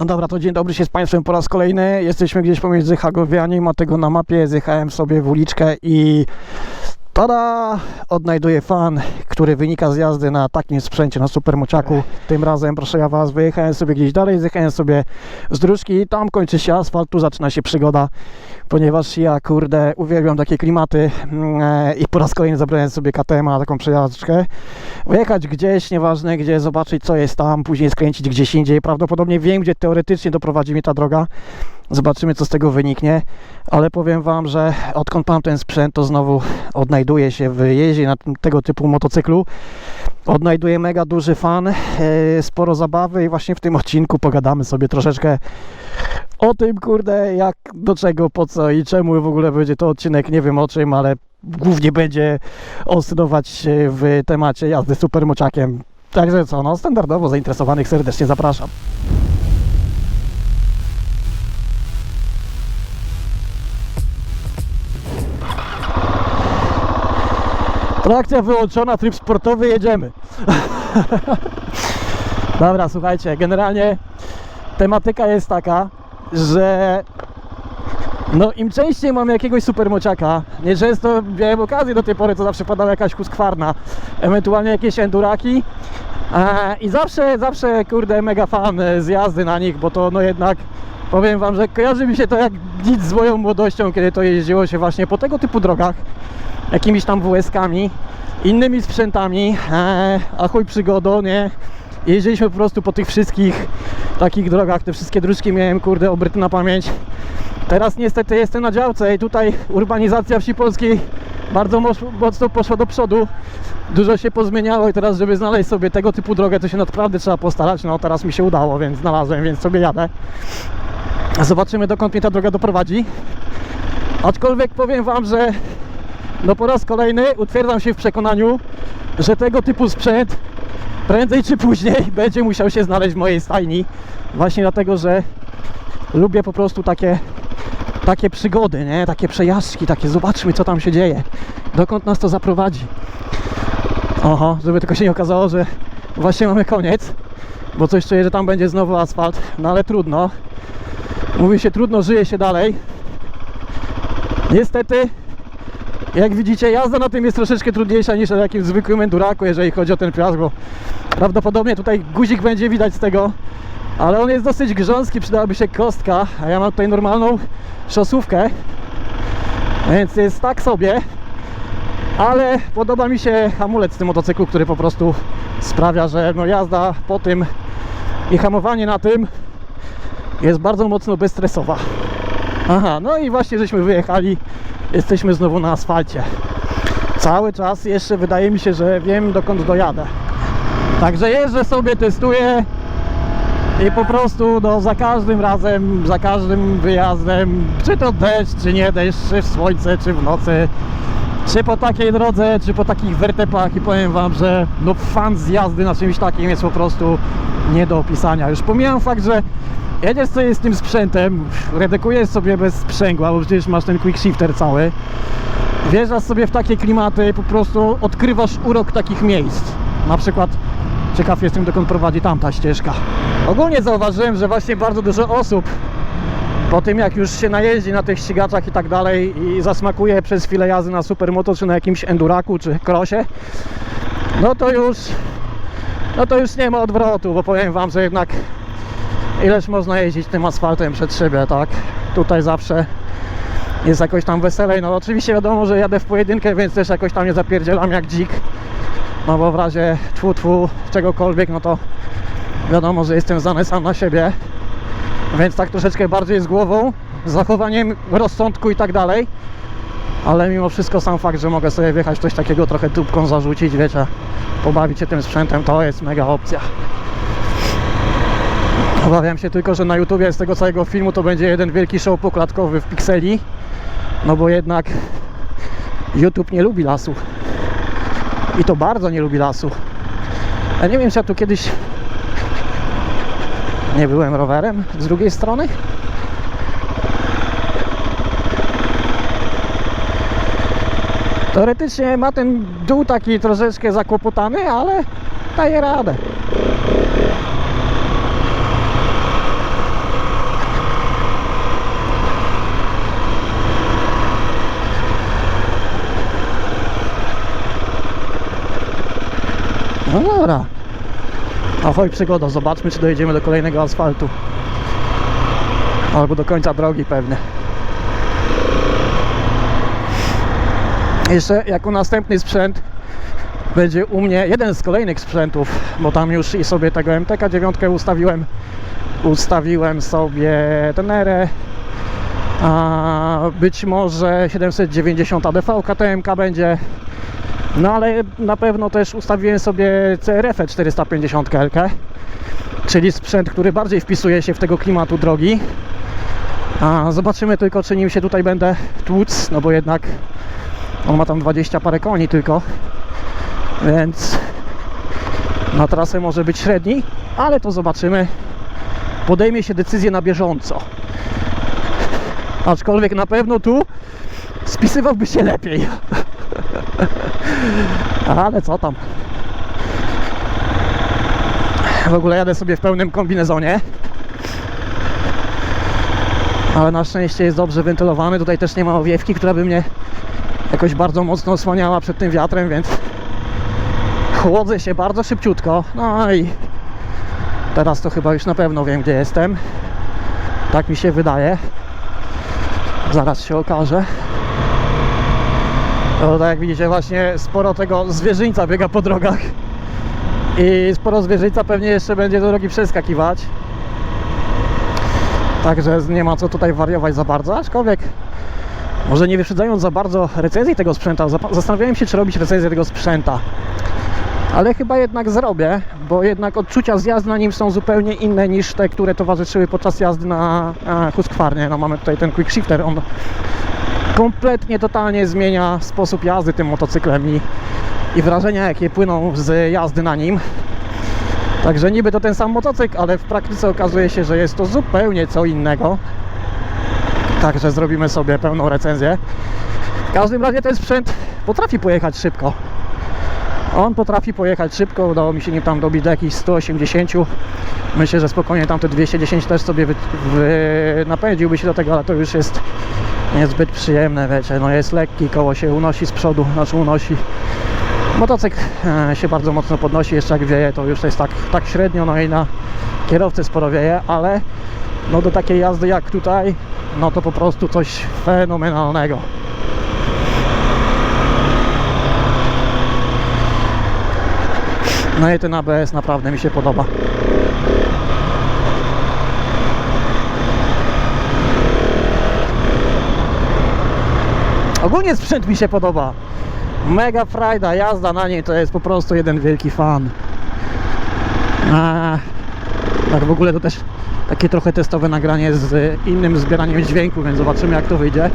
No dobra, to dzień dobry się z Państwem po raz kolejny. Jesteśmy gdzieś pomiędzy Hagowianiem, a tego na mapie. Zjechałem sobie w uliczkę i tada! Odnajduję fan, który wynika z jazdy na takim sprzęcie, na supermociaku. Tym razem, proszę ja Was, wyjechałem sobie gdzieś dalej, zjechałem sobie z dróżki i tam kończy się asfalt, tu zaczyna się przygoda, ponieważ ja, kurde, uwielbiam takie klimaty mm, e, i po raz kolejny zabrałem sobie KTM na taką przejażdżkę. Wyjechać gdzieś, nieważne gdzie, zobaczyć co jest tam, później skręcić gdzieś indziej. Prawdopodobnie wiem, gdzie teoretycznie doprowadzi mnie ta droga. Zobaczymy, co z tego wyniknie, ale powiem Wam, że odkąd mam ten sprzęt, to znowu odnajduję się w jeździe na tego typu motocyklu. Odnajduję mega duży fan, e, sporo zabawy i właśnie w tym odcinku pogadamy sobie troszeczkę o tym, kurde, jak, do czego, po co i czemu w ogóle będzie to odcinek, nie wiem o czym, ale głównie będzie oscylować w temacie jazdy supermociakiem. Także co, no standardowo zainteresowanych serdecznie zapraszam. Trakcja wyłączona, tryb sportowy, jedziemy. Dobra, słuchajcie, generalnie tematyka jest taka, że no im częściej mam jakiegoś supermociaka, nieczęsto miałem okazję do tej pory, to zawsze padała jakaś huskwarna, ewentualnie jakieś enduraki i zawsze, zawsze kurde mega fan e, z jazdy na nich, bo to no jednak powiem wam, że kojarzy mi się to jak nic z moją młodością, kiedy to jeździło się właśnie po tego typu drogach, jakimiś tam WS-kami, innymi sprzętami, e, a chuj nie? Jeździliśmy po prostu po tych wszystkich takich drogach, te wszystkie dróżki miałem kurde obryty na pamięć. Teraz niestety jestem na działce i tutaj urbanizacja wsi polskiej bardzo moc- mocno poszła do przodu. Dużo się pozmieniało i teraz, żeby znaleźć sobie tego typu drogę, to się naprawdę trzeba postarać. No teraz mi się udało, więc znalazłem, więc sobie jadę. Zobaczymy dokąd mnie ta droga doprowadzi. Aczkolwiek powiem Wam, że no po raz kolejny utwierdzam się w przekonaniu, że tego typu sprzęt prędzej czy później będzie musiał się znaleźć w mojej stajni. Właśnie dlatego, że lubię po prostu takie, takie przygody, nie? takie przejażdżki, takie zobaczmy co tam się dzieje, dokąd nas to zaprowadzi. Oho, żeby tylko się nie okazało, że właśnie mamy koniec, bo coś czuję, że tam będzie znowu asfalt, no ale trudno. Mówi się trudno, żyje się dalej. Niestety, jak widzicie, jazda na tym jest troszeczkę trudniejsza niż na jakimś zwykłym enduraku, jeżeli chodzi o ten piast, bo prawdopodobnie tutaj guzik będzie widać z tego, ale on jest dosyć grząski, przydałaby się kostka, a ja mam tutaj normalną szosówkę, więc jest tak sobie, ale podoba mi się hamulec w tym motocyklu, który po prostu sprawia, że no jazda po tym i hamowanie na tym jest bardzo mocno bezstresowa. Aha, no i właśnie żeśmy wyjechali, jesteśmy znowu na asfalcie. Cały czas jeszcze wydaje mi się, że wiem dokąd dojadę. Także jeżdżę sobie, testuję i po prostu no, za każdym razem, za każdym wyjazdem, czy to deszcz, czy nie deszcz, czy w słońce, czy w nocy, czy po takiej drodze, czy po takich wertepach i powiem Wam, że no fan z jazdy na czymś takim jest po prostu nie do opisania. Już pomijam fakt, że jedziesz sobie z tym sprzętem, redukujesz sobie bez sprzęgła, bo przecież masz ten quick shifter cały, wjeżdżasz sobie w takie klimaty po prostu odkrywasz urok takich miejsc. Na przykład ciekaw jestem dokąd prowadzi tamta ścieżka. Ogólnie zauważyłem, że właśnie bardzo dużo osób po tym jak już się najeździ na tych ścigaczach i tak dalej i zasmakuje przez chwilę jazdy na supermoto czy na jakimś enduraku czy krosie, no to już no to już nie ma odwrotu, bo powiem wam, że jednak ileż można jeździć tym asfaltem przed szybę, tak? Tutaj zawsze jest jakoś tam weselej. No oczywiście wiadomo, że jadę w pojedynkę, więc też jakoś tam nie zapierdzielam jak dzik. No bo w razie tfu tfu czegokolwiek, no to wiadomo, że jestem zdany sam na siebie. Więc tak troszeczkę bardziej z głową, z zachowaniem rozsądku i tak dalej. Ale mimo wszystko sam fakt, że mogę sobie wjechać coś takiego trochę tubką zarzucić, wiecie, pobawić się tym sprzętem, to jest mega opcja. Obawiam się tylko, że na YouTubie z tego całego filmu to będzie jeden wielki show poklatkowy w pikseli. No bo jednak YouTube nie lubi lasu. I to bardzo nie lubi lasu. Ja nie wiem, czy ja tu kiedyś nie byłem rowerem z drugiej strony. Teoretycznie ma ten dół taki troszeczkę zakłopotany, ale daje radę. No dobra. Ahoj przygoda, zobaczmy czy dojedziemy do kolejnego asfaltu. Albo do końca drogi pewnie. Jeszcze jako następny sprzęt będzie u mnie jeden z kolejnych sprzętów, bo tam już i sobie tego MTK 9 ustawiłem. Ustawiłem sobie Tenerę, a być może 790 ADV KTMK będzie. No ale na pewno też ustawiłem sobie CRF 450 LK, czyli sprzęt, który bardziej wpisuje się w tego klimatu drogi. A zobaczymy tylko, czy nim się tutaj będę tłuc, no bo jednak on ma tam 20 parę koni tylko, więc na trasę może być średni, ale to zobaczymy. Podejmie się decyzję na bieżąco. Aczkolwiek na pewno tu spisywałby się lepiej. Ale co tam? W ogóle jadę sobie w pełnym kombinezonie. Ale na szczęście jest dobrze wentylowany. Tutaj też nie ma owiewki, która by mnie jakoś bardzo mocno osłaniała przed tym wiatrem, więc chłodzę się bardzo szybciutko. No i teraz to chyba już na pewno wiem, gdzie jestem. Tak mi się wydaje. Zaraz się okaże. No tak jak widzicie właśnie sporo tego zwierzyńca biega po drogach i sporo zwierzyńca pewnie jeszcze będzie do drogi przeskakiwać. Także nie ma co tutaj wariować za bardzo, aczkolwiek może nie wyprzedzając za bardzo recenzji tego sprzęta, zastanawiałem się czy robić recenzję tego sprzęta. Ale chyba jednak zrobię, bo jednak odczucia z jazdy na nim są zupełnie inne niż te, które towarzyszyły podczas jazdy na Husqvarnie. No mamy tutaj ten quick shifter, on kompletnie, totalnie zmienia sposób jazdy tym motocyklem i, i wrażenia, jakie płyną z jazdy na nim. Także niby to ten sam motocykl, ale w praktyce okazuje się, że jest to zupełnie co innego. Także zrobimy sobie pełną recenzję. W każdym razie ten sprzęt potrafi pojechać szybko. On potrafi pojechać szybko, udało mi się nim tam dobić do jakichś 180. Myślę, że spokojnie tam te 210 też sobie wy, wy, napędziłby się do tego, ale to już jest niezbyt przyjemne, wiecie, no jest lekki, koło się unosi z przodu, znaczy unosi. Motocykl e, się bardzo mocno podnosi, jeszcze jak wieje, to już jest tak, tak średnio, no i na kierowcy sporo wieje, ale no do takiej jazdy jak tutaj, no to po prostu coś fenomenalnego. No i ten ABS naprawdę mi się podoba. Ogólnie sprzęt mi się podoba. Mega frajda, jazda na niej to jest po prostu jeden wielki fan. A, tak w ogóle to też takie trochę testowe nagranie z innym zbieraniem dźwięku, więc zobaczymy jak to wyjdzie.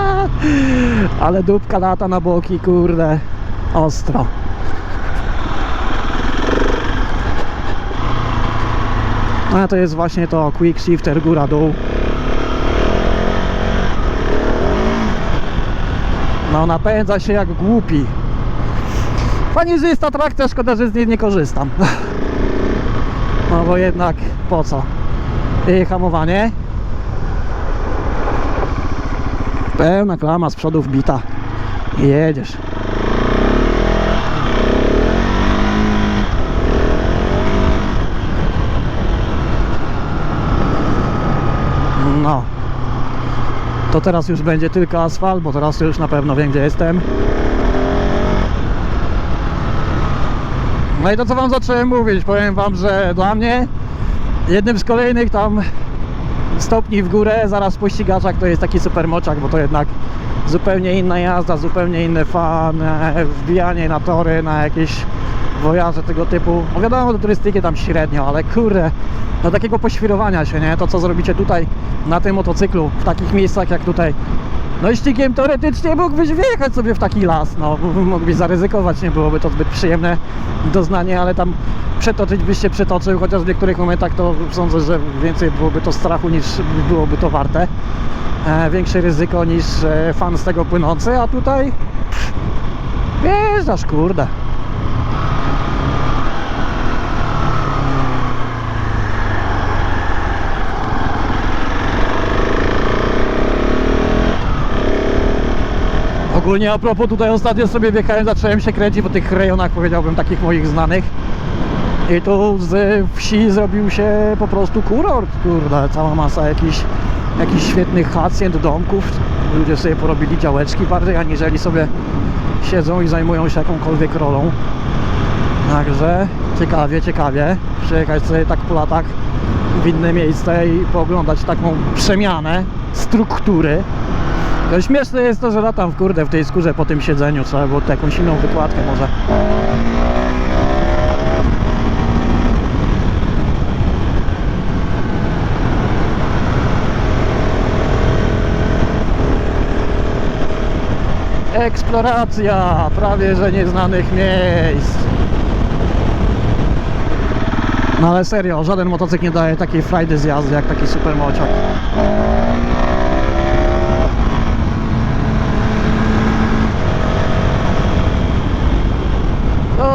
Ale dupka lata na boki, kurde, ostro. A to jest właśnie to quick shifter góra-dół. No napędza się jak głupi. Fajnie, że jest ta trakcja, szkoda, że z niej nie korzystam. No bo jednak po co? I hamowanie. Pełna klama z przodu wbita. Jedziesz. No. To teraz już będzie tylko asfalt, bo teraz już na pewno wiem gdzie jestem. No i to co wam zacząłem mówić, powiem wam, że dla mnie jednym z kolejnych tam stopni w górę, zaraz po ścigaczach to jest taki super moczak, bo to jednak zupełnie inna jazda, zupełnie inny fan, e, wbijanie na tory, na jakieś wojaże tego typu. No wiadomo, do turystyki tam średnio, ale kurde, do takiego poświrowania się, nie? To co zrobicie tutaj na tym motocyklu, w takich miejscach jak tutaj. No i ścigiem teoretycznie mógłbyś wjechać sobie w taki las, no mógłbyś zaryzykować, nie byłoby to zbyt przyjemne doznanie, ale tam przetoczyć byś się przetoczył, chociaż w niektórych momentach to sądzę, że więcej byłoby to strachu niż byłoby to warte. E, większe ryzyko niż e, fan z tego płynący, a tutaj pff, wjeżdżasz, kurde. Ogólnie a propos tutaj ostatnio sobie wjechałem, zacząłem się kręcić po tych rejonach, powiedziałbym, takich moich znanych. I tu z wsi zrobił się po prostu kurort, kurde, cała masa jakichś, jakichś świetnych hacjent, domków. Ludzie sobie porobili działeczki bardziej, aniżeli sobie siedzą i zajmują się jakąkolwiek rolą. Także ciekawie, ciekawie przyjechać sobie tak po latach w inne miejsce i pooglądać taką przemianę struktury. To śmieszne jest to, że latam w kurde w tej skórze po tym siedzeniu, trzeba było tu jakąś inną wykładkę może. Eksploracja prawie że nieznanych miejsc. No ale serio, żaden motocykl nie daje takiej frajdy z jazdy jak taki supermociak.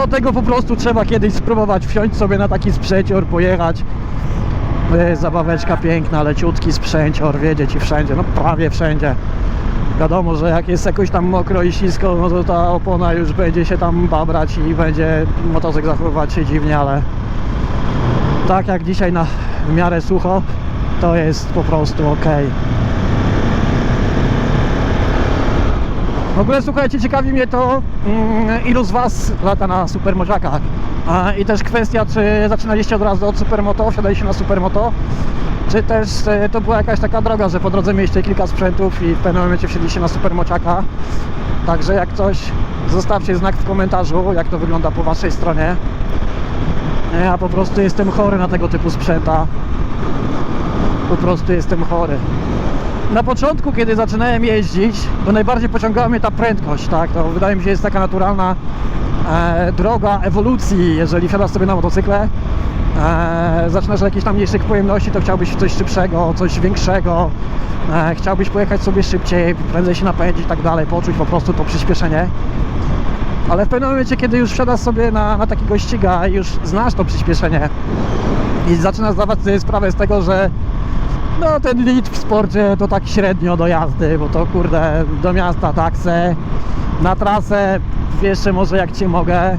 No tego po prostu trzeba kiedyś spróbować wsiąść sobie na taki sprzęcior, pojechać. E, Zabaweczka piękna, leciutki sprzęcior, wiedzieć i wszędzie, no prawie wszędzie. Wiadomo, że jak jest jakoś tam mokro i ślisko, no to ta opona już będzie się tam babrać i będzie motocykl zachowywać się dziwnie, ale tak jak dzisiaj na w miarę sucho, to jest po prostu ok. W ogóle słuchajcie, ciekawi mnie to, mm, ilu z Was lata na supermożakach. I też kwestia, czy zaczynaliście od razu od supermoto, wsiadaliście na supermoto, czy też e, to była jakaś taka droga, że po drodze mieliście kilka sprzętów i w pewnym momencie wsiedliście na supermociaka. Także jak coś, zostawcie znak w komentarzu, jak to wygląda po Waszej stronie. Ja po prostu jestem chory na tego typu sprzęta. Po prostu jestem chory. Na początku, kiedy zaczynałem jeździć, to najbardziej pociągała mnie ta prędkość, tak? To wydaje mi się jest taka naturalna e, droga ewolucji, jeżeli wsiadasz sobie na motocykle. E, zaczynasz od jakichś tam mniejszych pojemności, to chciałbyś coś szybszego, coś większego. E, chciałbyś pojechać sobie szybciej, prędzej się napędzić i tak dalej, poczuć po prostu to przyspieszenie. Ale w pewnym momencie, kiedy już wsiadasz sobie na, na takiego ściga i już znasz to przyspieszenie i zaczynasz zdawać sobie sprawę z tego, że no ten lit w sporcie to tak średnio do jazdy, bo to kurde do miasta taksę, na trasę jeszcze może jak Cię mogę.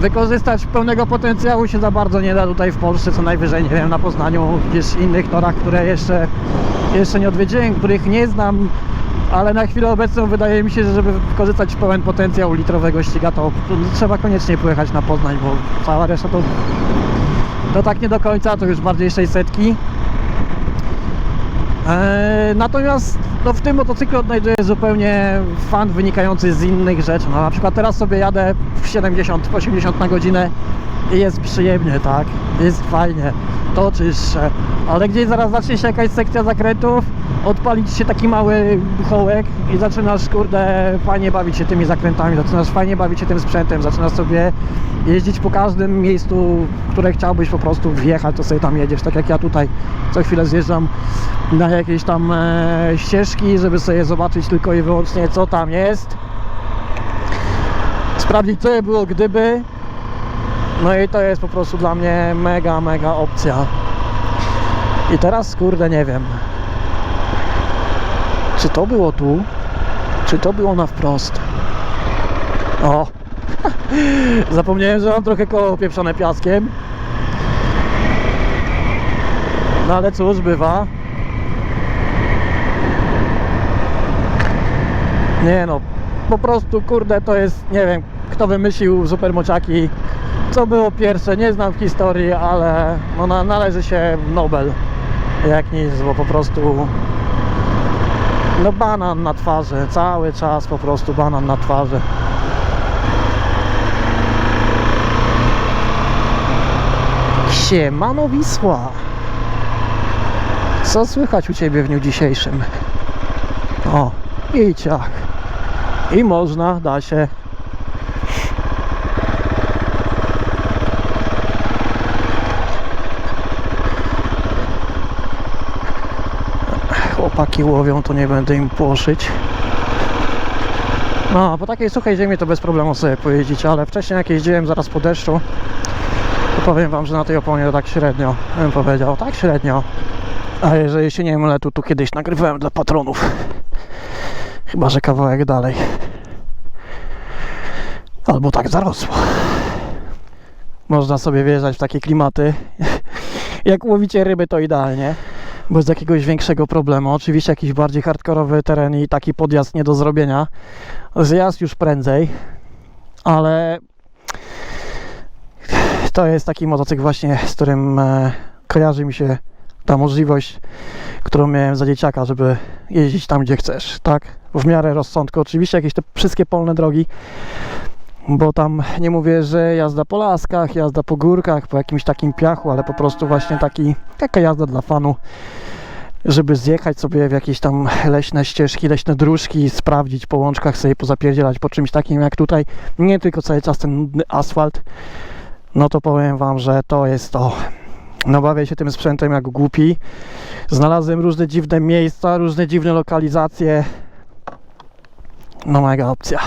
Wykorzystać pełnego potencjału się za bardzo nie da tutaj w Polsce, co najwyżej, nie wiem, na Poznaniu, gdzieś innych torach, które jeszcze, jeszcze nie odwiedziłem, których nie znam, ale na chwilę obecną wydaje mi się, że żeby wykorzystać pełen potencjał litrowego ściga, to trzeba koniecznie pojechać na Poznań, bo cała reszta to, to tak nie do końca, to już bardziej 600. Eee, natomiast no, w tym motocyklu odnajduję zupełnie fan wynikający z innych rzeczy. No, na przykład teraz sobie jadę w 70-80 na godzinę jest przyjemnie, tak? Jest fajnie, toczysz się, ale gdzieś zaraz zacznie się jakaś sekcja zakrętów, odpalić się taki mały buchołek i zaczynasz, kurde, fajnie bawić się tymi zakrętami, zaczynasz fajnie bawić się tym sprzętem, zaczynasz sobie jeździć po każdym miejscu, w które chciałbyś po prostu wjechać, to sobie tam jedziesz, tak jak ja tutaj co chwilę zjeżdżam na jakieś tam e, ścieżki, żeby sobie zobaczyć tylko i wyłącznie co tam jest. Sprawdzić co by było gdyby no i to jest po prostu dla mnie mega, mega opcja. I teraz kurde nie wiem. Czy to było tu? Czy to było na wprost? O! Zapomniałem, że mam trochę koło pieprzone piaskiem. No ale cóż, bywa. Nie no, po prostu kurde to jest, nie wiem, kto wymyślił supermoczaki, co było pierwsze, nie znam historii, ale no, na, należy się Nobel jak nic, bo po prostu no banan na twarzy, cały czas po prostu banan na twarzy. Siemano Wisła! Co słychać u Ciebie w dniu dzisiejszym? O, i ciach. I można, da się. Chłopaki łowią, to nie będę im płoszyć. No, po takiej suchej ziemi to bez problemu sobie pojeździć, ale wcześniej jak jeździłem zaraz po deszczu, to powiem Wam, że na tej oponie tak średnio, bym powiedział, tak średnio. A jeżeli się nie mylę, to tu kiedyś nagrywałem dla patronów. Chyba, że kawałek dalej. Albo tak zarosło. Można sobie wjeżdżać w takie klimaty. Jak łowicie ryby, to idealnie. Bez jakiegoś większego problemu. Oczywiście jakiś bardziej hardkorowy teren i taki podjazd nie do zrobienia. Zjazd już prędzej, ale to jest taki motocykl właśnie, z którym e, kojarzy mi się ta możliwość, którą miałem za dzieciaka, żeby jeździć tam, gdzie chcesz, tak? W miarę rozsądku. Oczywiście jakieś te wszystkie polne drogi, bo tam nie mówię, że jazda po laskach, jazda po górkach, po jakimś takim piachu, ale po prostu właśnie taki, taka jazda dla fanu, żeby zjechać sobie w jakieś tam leśne ścieżki, leśne dróżki, sprawdzić po łączkach, sobie pozapierdzielać po czymś takim jak tutaj, nie tylko cały czas ten asfalt, no to powiem Wam, że to jest to. No bawię się tym sprzętem jak głupi. Znalazłem różne dziwne miejsca, różne dziwne lokalizacje. No mega opcja.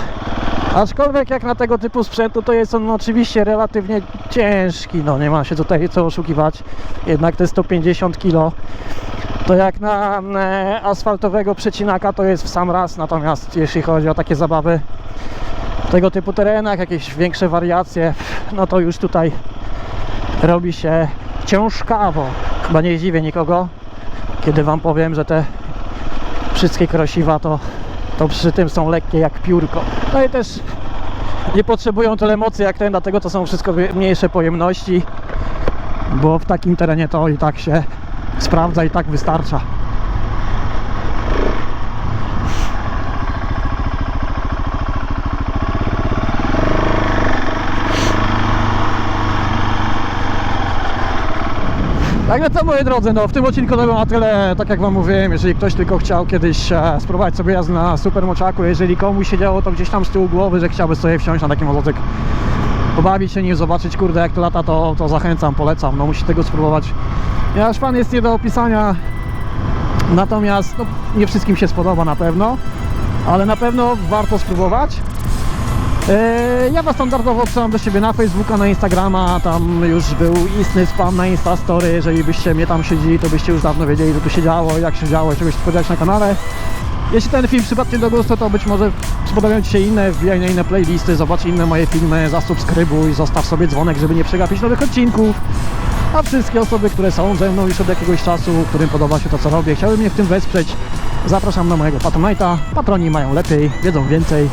Aczkolwiek jak na tego typu sprzętu to jest on oczywiście relatywnie ciężki, no nie ma się tutaj co oszukiwać. Jednak te 150 kg to jak na e, asfaltowego przecinaka to jest w sam raz, natomiast jeśli chodzi o takie zabawy w tego typu terenach, jakieś większe wariacje, no to już tutaj robi się ciężkawo. Chyba nie zdziwię nikogo, kiedy Wam powiem, że te wszystkie krosiwa to, to przy tym są lekkie jak piórko. No i też nie potrzebują tyle mocy jak ten, dlatego to są wszystko mniejsze pojemności, bo w takim terenie to i tak się sprawdza i tak wystarcza. Także co moi drodzy, no w tym odcinku to było na tyle, tak jak wam mówiłem, jeżeli ktoś tylko chciał kiedyś e, spróbować sobie jazdy na supermoczaku, jeżeli komuś się działo to gdzieś tam z tyłu głowy, że chciałby sobie wsiąść na taki motocykl, pobawić się nim, zobaczyć kurde jak to lata, to, to zachęcam, polecam, no musi tego spróbować. Nasz fan jest nie do opisania, natomiast no, nie wszystkim się spodoba na pewno, ale na pewno warto spróbować. Eee, Ja Was standardowo odsyłam do siebie na Facebooka, na Instagrama, tam już był istny spam na Instastory, jeżeli byście mnie tam siedzieli, to byście już dawno wiedzieli, co tu się działo, jak się działo, czegoś spodziewać na kanale. Jeśli ten film przypadnie do gustu, to być może spodobają Ci się inne, wbijaj na inne playlisty, zobacz inne moje filmy, zasubskrybuj, zostaw sobie dzwonek, żeby nie przegapić nowych odcinków. A wszystkie osoby, które są ze mną już od jakiegoś czasu, którym podoba się to, co robię, chciały mnie w tym wesprzeć, zapraszam na mojego Patronite'a. Patroni mają lepiej, wiedzą więcej,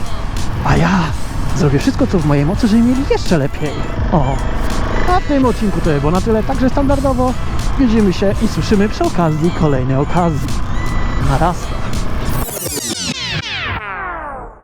a ja zrobię wszystko, co w mojej mocy, żeby mieli jeszcze lepiej. O, a w tym odcinku to było na tyle, także standardowo widzimy się i słyszymy przy okazji kolejnej okazji. Na raz.